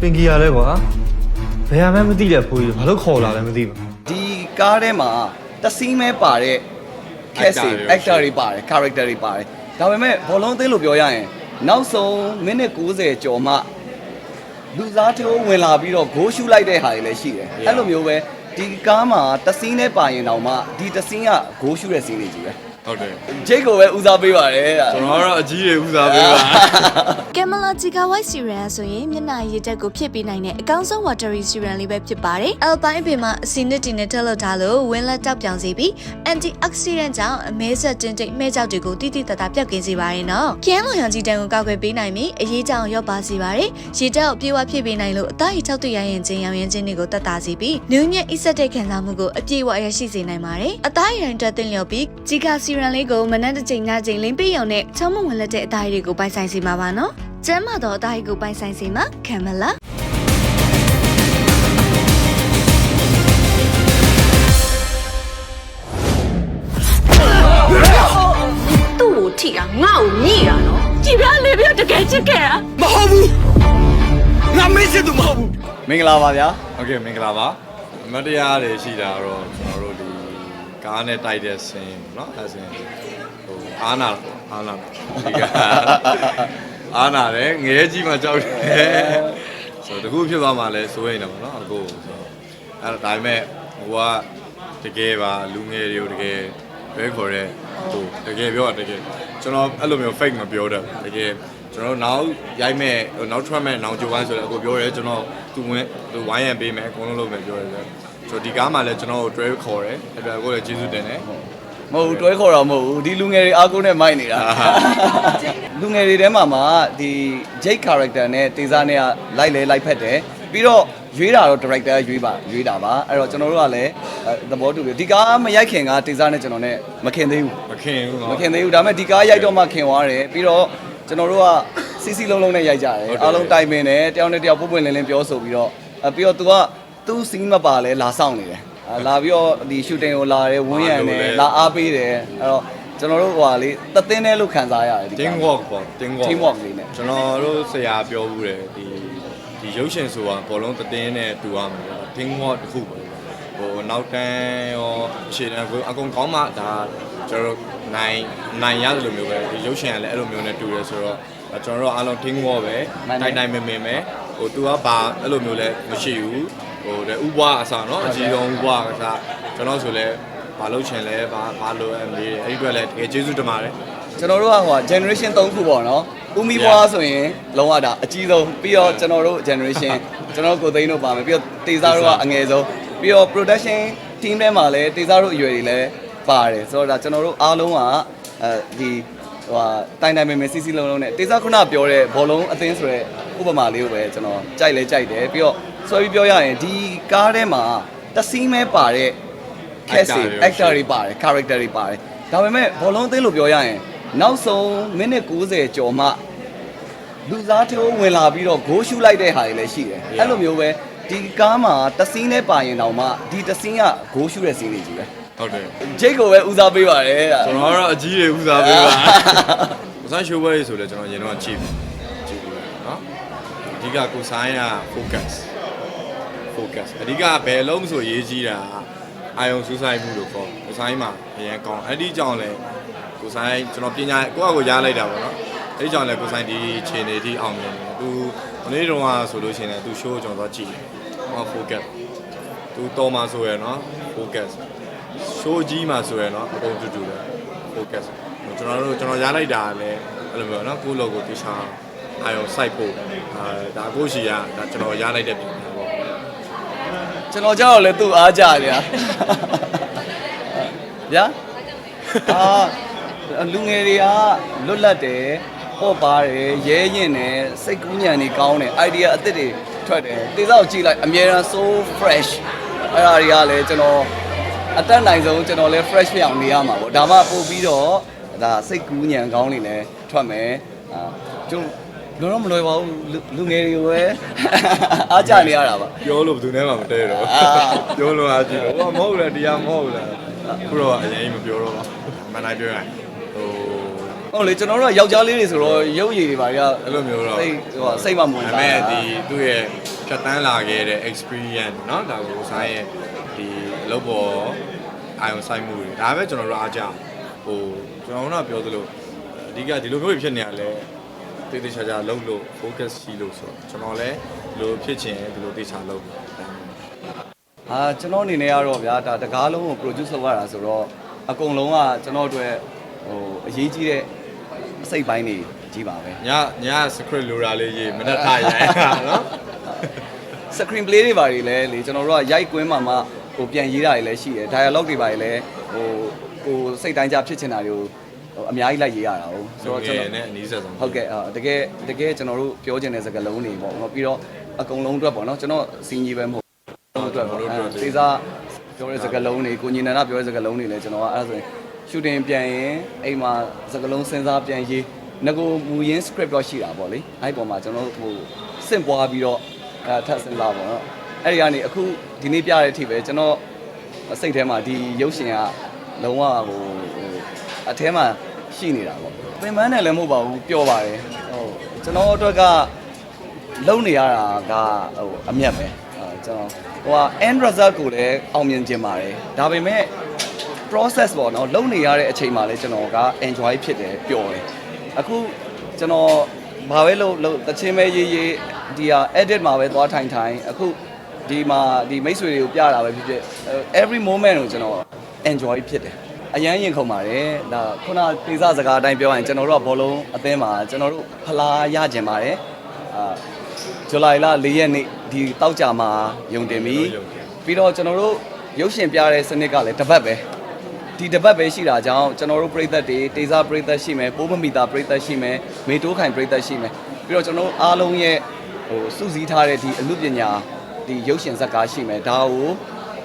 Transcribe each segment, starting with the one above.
ပင်ကီရလဲကွာဘယ်ဟာမှမသိတဲ့ဖိုးကြီးဘာလို့ခေါ်လာလဲမသိဘူးဒီကားထဲမှာတစီးမဲပါတဲ့ cast တွေ Actor actor တွေပါတယ် character တွေပါတယ်ဒါပေမဲ့ဘောလုံးအသင်းလို့ပြောရရင်နောက်ဆုံးမိနစ်90ကျော်မှလူစားထိုးဝင်လာပြီးတော့ဂိုးရှူလိုက်တဲ့ဟာတွေလည်းရှိတယ်အဲ့လိုမျိုးပဲဒီကားမှာတစီးနဲ့ပါရင်တောင်မှဒီတစီးကဂိုးရှူတဲ့စီးတွေကြီးပဲ ဟုတ်တယ်ဂျိတ်ကိုပဲဦးစားပေးပါတယ်ကျွန်တော်ကတော့အကြီးတွေဦးစားပေးပါ ကင်မလာဂျီကာဝိုက်စီရန်ဆိုရင်မျက်နှာရည်တက်ကိုဖြစ်ပေးနိုင်တဲ့အကောင်းဆုံး watery စီရန်လေးပဲဖြစ်ပါတယ်။ Alpine ပင်မှာအစီနစ်တင်နဲ့ထက်လို့ထားလို့ဝင်းလက်တောက်ပြောင်စေပြီး anti-oxidant ကြောင့်အမဲဆက်တင်တိတ်မဲကြောက်တွေကိုတိတိတတ်တာပျောက်ကင်းစေပါတယ်နော်။ကျန်းလောင်ရောင်ကြီးတန်ကိုကောက်ွယ်ပေးနိုင်ပြီးအရေးကြောင်ရော့ပါစေပါတယ်။ရည်တက်ကိုပြေဝဖြစ်ပေးနိုင်လို့အသားရည်ထောက်တွေ့ရရင်ချင်းရောင်ရင်ချင်းတွေကိုတတ်တာစေပြီးနူးညံ့အစ်ဆက်တဲ့ခံစားမှုကိုအပြည့်အဝရရှိစေနိုင်ပါတယ်။အသားရည်တိုင်းတက်တင်လျော်ပြီးဂျီကာစရန်လေးကိုမနက်တစ်ချိန်ညချိန်လင်းပေးရုံနဲ့ချောင်းမဝင်လက်တဲ့အသားရည်တွေကိုပိုင်ဆိုင်စေမှာပါနော်။ကျမ်းမာတော့အသားရည်ကိုပိုင်ဆိုင်စေမှာခံမလား သူ့ကိုထိတာငါ့ကိုညိတာနော်ကြည်ပြားလေပြားတကယ်ချစ်ခဲ့တာ မဟုတ်ဘူးငါမေ့စစ်သူမဟုတ်ဘူး မင်္ဂလာပါဗျာ โอเคမင်္ဂလာပါအမတ်တရားတွေရှိတာတော့ကျွန်တော်တို့ဒီ ကားနဲ့တိုက်တဲ့ဆင်းเนาะအဲဆင်းဟိုအားနာပေါ့အားနာဒီကအားနာတယ်ငရဲကြီးမှကြောက်တယ်ဆိုတော့တခုဖြစ်သွားမှလဲစိုးရိမ်တယ်ပေါ့เนาะအကိုဆိုတော့အဲ့ဒါဒါပေမဲ့ဟိုကတကယ်ပါလူငယ်တွေကိုတကယ်ဘဲခေါ်တဲ့ဟိုတကယ်ပြောတာတကယ်ကျွန်တော်အဲ့လိုမျိုး fake မပြောတတ်ဘူးတကယ်ကျွန်တော်နောက်ရိုက်မဲ့နောက်ထွက်မဲ့နောင်ကြိုးဝိုင်းဆိုတော့အကိုပြောရဲကျွန်တော်သူဝင်သူဝိုင်းရံပေးမယ်အကုန်လုံးလုပ်မယ်ပြောရဲဆိုတော့ ဆိုတော့ဒီကားမှာလည်းကျွန်တော်တို့တွဲခေါ်တယ်အဲ့တော့ကိုလည်းကျေးဇူးတင်တယ်မဟုတ်ဘူးတွဲခေါ်တော့မဟုတ်ဘူးဒီလူငယ်တွေအားကိုးနဲ့မိုက်နေတာလူငယ်တွေထဲမှာမှဒီ Jake character နဲ့တေဇာနဲ့ကလိုက်လဲလိုက်ဖက်တယ်ပြီးတော့ရွေးတာတော့ director ရွေးပါရွေးတာပါအဲ့တော့ကျွန်တော်တို့ကလည်းသဘောတူပြီဒီကားမရိုက်ခင်ကတေဇာနဲ့ကျွန်တော်နဲ့မခင်သေးဘူးမခင်ဘူးမခင်သေးဘူးဒါပေမဲ့ဒီကားရိုက်တော့မှခင်သွားတယ်ပြီးတော့ကျွန်တော်တို့ကစီစီလုံးလုံးနဲ့ရိုက်ကြတယ်အားလုံးတိုင်ပင်တယ်တယောက်နဲ့တယောက်ပွပွင့်လင်းလင်းပြောဆိုပြီးတော့ပြီးတော့ तू က သူ့စီးမပါလဲလာဆောင်နေတယ်အဲလာပြီးတော့ဒီ shooting ကိုလာတယ်ဝန်းရံတယ်လာအားပေးတယ်အဲ့တော့ကျွန်တော်တို့ဟိုဟာလေတသင်းနဲ့လို့ခံစားရတယ်ဒီ team ကား work ပေါ့ team work team work လေးနဲ့ကျွန်တော်တို့ဆရာပြောဘူးတယ်ဒီဒီရုပ်ရှင်ဆိုတာဘောလုံးတည်င်းနဲ့တူရမှာပေါ့ team work တစ်ခုပေါ့ဟိုနောက်တန်းရောအခြေတန်းကိုအကုန်ကောင်းမှဒါကျွန်တော်တို့နိုင်နိုင်ရတယ်လို့မျိုးပဲဒီရုပ်ရှင်ကလည်းအဲ့လိုမျိုးနဲ့တူတယ်ဆိုတော့ကျွန်တော်တို့အားလုံး team work ပဲတိုင်တိုင်မင်မင်ပဲ ဟိုသူကဘာအဲ့လိုမျိုးလဲမရှိဘူးဟိုတဲ့ဥပွားအစားเนาะအကြီးဆုံးဥပွားကစားကျွန်တော်ဆိုလဲဘာလုပ်ချင်လဲဘာဘာလိုအပ်မေးတယ်အဲ့ဒီအတွက်လည်းတကယ်ကျေးဇူးတင်ပါတယ် ကျွန်တော်တို့ကဟို generation 3ခုပေါ့နော်ဦးမီဘွားဆိုရင်လုံးဝဒါအကြီးဆုံးပြီးတော့ကျွန်တော်တို့ generation ကျွန်တော်တို့ကိုသိန်းတို့ပါမယ်ပြီးတော့တေစာတို့ကအငယ်ဆုံးပြီးတော့ production team ထဲမှာလည်းတေစာတို့အရွယ်တွေလည်းပါတယ်ဆိုတော့ဒါကျွန်တော်တို့အားလုံးကအဲဒီ ဟိုဟာတိုင်တိုင်ပင်ပင်စီစီလုံးလုံးနဲ့တေစာခုနပြောတဲ့ဘောလုံးအသင်းဆိုတဲ့ဥပမာလေးကိုပဲကျွန်တော်ကြိုက်လဲကြိုက်တယ်ပြီးတော့ဆွဲပြီးပြောရရင်ဒီကားထဲမှာတစီးမဲပါတဲ့ cast တွေ actor တွေပါတယ် character တွေပါတယ်ဒါပေမဲ့ဘောလုံးအသင်းလို့ပြောရရင်နောက်ဆုံးမိနစ်90ကျော်မှလူစားထိုးဝင်လာပြီးတော့ဂိုးရှူလိုက်တဲ့ဟာတွေလည်းရှိတယ်အဲ့လိုမျိုးပဲဒီကားမှာတစီးနဲ့ပါရင်တောင်မှဒီတစီးကဂိုးရှူတဲ့စီးတွေကြီးပဲ ဟုတ်တယ်ဂျိတ်ကိုပဲဦးစားပေးပါတယ်ဒါကျွန်တော်ကတော့အကြီးတွေဦးစားပေးပါမဆန်းရှိုးဘဲဆိုလဲကျွန်တော်ရင်တော့ချီးချီးပဲเนาะအဓိကကိုဆိုင်က focus focus အဓိကဘယ်လုံးဆိုရေးကြီးတာအာယုံစူးစိုက်မှုလို့ခေါ်ကိုဆိုင်မှာအရင်ကောင်းအဲ့ဒီကြောင့်လဲကိုဆိုင်ကျွန်တော်ပညာကိုယ့်အကိုရားလိုက်တာပေါ့နော်အဲ့ဒီကြောင့်လဲကိုဆိုင်ဒီခြေနေဒီအောင်မြင်တယ်သူမနေ့တုန်းကဆိုလို့ရှိရင်သူ show ကိုကျွန်တော်သွားကြည့်တယ်ဟော focus သူတော်မှာဆိုရယ်နော် focus show ကြီးမှာဆိုရယ်နော်အကုန်တူတူတယ် focus ကျွန်တော်တို့ကျွန်တော်ရလိုက်တာလည်းအဲ့လိုမျိုးနော်ကိုယ့် logo တေချာအာရုံစိုက်ဖို့အာဒါကိုရှိရဒါကျွန်တော်ရလိုက်တဲ့ပြင်ပေါ့ကျွန်တော်ကြောက်လဲသူ့အားကြတယ်ဗျာဗျာအာလူငယ်တွေကလွတ်လပ်တယ်ဟော့ပါတယ်ရဲရင်တယ်စိတ်ကူးညံနေကောင်းတယ် idea အသစ်တွေထွက်တယ်တေစားကိုကြည့်လိုက်အများအား so fresh အဲ့ဒါတွေကလည်းကျွန်တော် အတက်နိုင်ဆုံးကျွန်တော်လည်း fresh ဖြစ်အောင်နေရမှာပေါ့ဒါမှပို့ပြီးတော့ဒါစိတ်ကူးညံကောင်းနေလဲထွက်မယ်အာကျွန်တော်တော့မလွယ်ပါဘူးလူလူငယ်တွေကိုပဲအားကြနေရတာပါပြောလို့ဘယ်သူနဲ့မှမတည့်တော့အာပြောလို့အားကြည့်တော့ဟောမဟုတ်လားတရားမဟုတ်လားခုတော့အရင်မပြောတော့ပါမန်တိုင်းပြောရင်ဟိုဟုတ်လေကျွန်တော်တို့ကယောက်ျားလေးတွေဆိုတော့ရုပ်ရည်တွေပါကအဲ့လိုမျိုးတော့စိတ်ဟိုစိတ်မမဝင်ဒါစားပေမဲ့တာဒီသူ့ရဲ့ ဖြတ်တန်းလာခဲ့တဲ့ experience เนาะဒါကိုကိုဆိုင်ရဲ့ဒီအလုပ်ပေါ်အာရုံစိုက်မှုတွေဒါပဲကျွန်တော်တို့အားကြဟိုကျွန်တော်တို့ကပြောသလိုအဓိကဒီလိုမျိုးဖြစ်နေရလဲတေးသေးချာချာလုပ်လို့ focus ရှိလို့ဆိုတော့ကျွန်တော်လည်းဒီလိုဖြစ်ချင်ဒီလိုတေးချာလုပ်လို့ အာကျွန်တော်အနေနဲ့ကတော့ဗျာဒါတကားလုံးကို produce လုပ်ရတာဆိုတော့အကုန်လုံးကကျွန်တော်တို့ဟိုအရေးကြီးတဲ့အစိတ်ပိုင်းတွေကြီးပါပဲ ညည script လိုတာလေးရေးမနှက်ထားရိုင်းတာเนาะ screen play တွေပါတွေလည်းလေကျွန်တော်တို့ကရိုက်ကွင်းမှာမှဟိုပြန်ရေးတာတွေလည်းရှိတယ် dialogue တွေပါတွေလည်းဟိုကိုစိတ်တိုင်းကြဖြစ်ချင်တာတွေကိုဟိုအများကြီးလိုက်ရေးရတာဟုတ်ဆိုတော့ကျွန်တော်နဲ့အနီးဆက်ဆုံးဟုတ်ကဲ့အာတကယ်တကယ်ကျွန်တော်တို့ပြောချင်တဲ့စကားလုံးတွေပေါ့နော်ပြီးတော့အကုန်လုံးအတွက်ပေါ့နော်ကျွန်တော်စီညီပဲမဟုတ်ဘူးအတွက်ပေါ့သေစားပြောတဲ့စကားလုံးတွေကိုညီနန္ဒပြောတဲ့စကားလုံးတွေလည်းကျွန်တော်ကအဲ့ဒါဆိုရင်ရှူတင်ပြန်ရင်အိမ်မှာစကားလုံးစဉ်းစားပြန်ရေးငကိုမူရင်း script တော့ရှိတာပေါ့လေအဲ့ဒီပုံမှာကျွန်တော်ဟိုစင့်ပွားပြီးတော့ အဲထပ်စဉ်းစားပေါ့နော်အဲ့ဒီကနေအခုဒီနေ့ပြတဲ့အထိပဲကျွန်တော်စိတ်ထဲမှာဒီရုပ်ရှင်ကလုံးဝဟိုအထဲမှာရှိနေတာပေါ့ပင်ပန်းတယ်လည်းမဟုတ်ပါဘူးပျော်ပါတယ်ဟုတ်ကျွန်တော်အတွက်ကလုံနေရတာကဟိုအမျက်ပဲအဲကျွန်တော်ဟိုက end result ကိုလည်းအောင်မြင်ခြင်းပါတယ်ဒါပေမဲ့ process ပေါ့နော်လုံနေရတဲ့အချိန်မှာလည်းကျွန်တော်က enjoy ဖြစ်တယ်ပျော်တယ်အခုကျွန်တော် ဘာပဲလို့လို့တချင်းပဲရေးရေးဒီဟာ edit မှာပဲသွားထိုင်ထိုင်အခုဒီမှာဒီမိတ်ဆွေတွေကိုပြတာပဲဖြစ်ဖြစ် every moment ကိုကျွန်တော် enjoy ဖြစ်တယ်အရန်ရင်ခုန်ပါတယ်ဒါခုနဒေသစကားအတိုင်းပြောရင်ကျွန်တော်တို့ကဘောလုံးအသင်းမှာကျွန်တော်တို့ဖလားရကြင်ပါတယ်အာဇူလိုင်လ၄ရက်နေ့ဒီတောက်ကြမှာယုံတင်ပြီပြီးတော့ကျွန်တော်တို့ရုပ်ရှင်ပြတဲ့စနစ်ကလည်းတစ်ပတ်ပဲ ဒီတစ်ပတ်ပဲရှိတာကြောင့်ကျွန်တော်တို့ပြည်သက်တွေတေစာပြည်သက်ရှိမယ်ပိုးမမီတာပြည်သက်ရှိမယ်မေတိုးခိုင်ပြည်သက်ရှိမယ်ပြီးတော့ကျွန်တော်တို့အားလုံးရဲ့ဟိုစုစည်းထားတဲ့ဒီအမှုပညာဒီရုပ်ရှင်ဇာတ်ကားရှိမယ်ဒါကို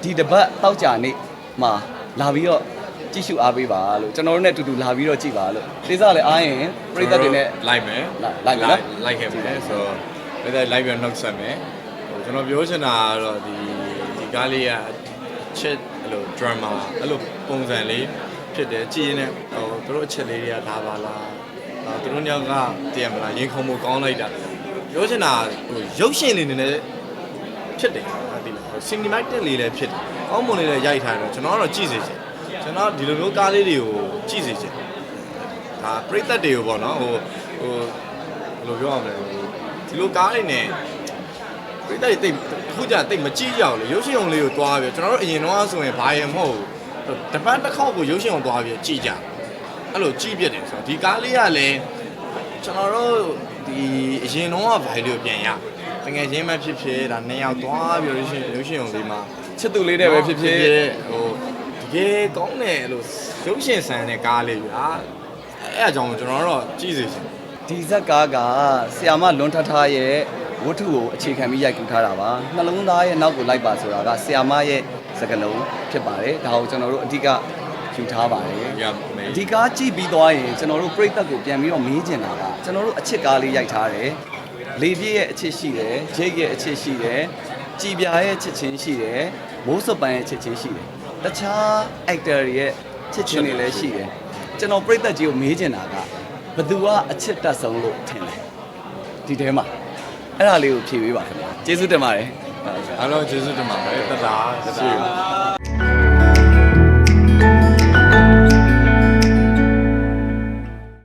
ဒီတစ်ပတ်တောက်ကြနေ့မှာလာပြီးတော့ကြည့်ရှုအားပေးပါလို့ကျွန်တော်တို့နဲ့အတူတူလာပြီးတော့ကြည့်ပါလို့တေစာလည်းအားရင်ပြည်သက်တွေနဲ့လိုက်မယ်လိုက်မယ်နော်လိုက်ခဲ့မယ်ဆိုတော့ဒါလည်းလိုက်ပြီးနှုတ်ဆက်မယ်ဟိုကျွန်တော်ပြောချင်တာကတော့ဒီဒီကားလေးကချစ် အဲ့လို drama အဲ့လိုပုံစံလေးဖြစ်တယ်ကြည်ရင်လည်းဟိုသူတို့အချက်လေးတွေကဒါပါလားအာသူတို့ညောက်ကတည်ရမလားရင်ခုန်မှုကောင်းလိုက်တာပြောချင်တာဟိုရုပ်ရှင်လေးနေနဲ့ဖြစ်တယ်ဟာဒီလား cinematic လေးလည်းဖြစ်တယ်ကောင်းမွန်လေးလည်းရိုက်ထားတယ်ကျွန်တော်ကတော့ကြည့်စေချင်ကျွန်တော်ဒီလိုမျိုးကားလေးတွေကိုကြည့်စေချင်ဒါပရိသတ်တွေကိုပေါ့နော်ဟိုဟိုဘယ်လိုပြောရမလဲဟိုဒီလိုကားတွေနဲ့ ပရိသတ်တွေတိတ်အခုကျတိတ်မကြည့်ကြအောင်လေရုပ်ရှင်ုံလေးကိုတွားပြီးကျွန်တော်တို့အရင်တော့ဆိုရင်ဘာရင်မဟုတ်ဘူးတပတ်တစ်ခေါက်ကိုရုပ်ရှင်ုံတွားပြီးကြည့်ကြအဲ့လိုကြည့်ပြတယ်ဆိုတော့ဒီကားလေးကလည်းကျွန်တော်တို့ဒီအရင်တော့ကဘိုင်လေးကိုပြန်ရတကယ်ချင်းမှဖြစ်ဖြစ်ဒါနှစ်ယောက်တွားပြီးရုပ်ရှင်ရုပ်ရှင်ုံလေးမှာချစ်သူလေးတွေပဲဖြစ်ဖြစ်ဟိုတကယ်ကောင်းတယ်လို့ရုပ်ရှင်ဆန်တဲ့ကားလေးဗျာအဲ့အကြောင်းကိုကျွန်တော်တို့ကြည့်စေချင်ဒီဇက်ကားကဆီယာမလွန်ထထားရဲ့ ဝတ္ထုကိုအခြေခံပြီးရိုက်ကူးထားတာပါနှလုံးသားရဲ့နောက်ကိုလိုက်ပါဆိုတာကဆီယာမရဲ့စကားလုံးဖြစ်ပါတယ်ဒါကိုကျွန်တော်တို့အဓိကယူထားပါတယ်ရမယ်ဒီကားကြည့်ပြီးသွားရင်ကျွန်တော်တို့ပြိသက်ကိုပြန်ပြီးတော့မေးချင်တာကကျွန်တော်တို့အချစ်ကားလေးရိုက်ထားတယ်လေပြည့်ရဲ့အချစ်ရှိတယ်ဂျိတ်ရဲ့အချစ်ရှိတယ်ကြည်ပြာရဲ့ချစ်ချင်းရှိတယ်မိုးစပန်ရဲ့ချစ်ချင်းရှိတယ်တခြား actor တွေရဲ့ချစ်ချင်းတွေလည်းရှိတယ်ကျွန်တော်ပြိသက်ကြီးကိုမေးချင်တာကဘသူကအချစ်တက်ဆုံးလို့ထင်လဲဒီထဲမှာ အဲ့ဒါလေးကိုဖြေပေးပါခင်ဗျာကျေးဇူးတင်ပါတယ်အားလုံးကျေးဇူးတင်ပါတယ်တတာတတာ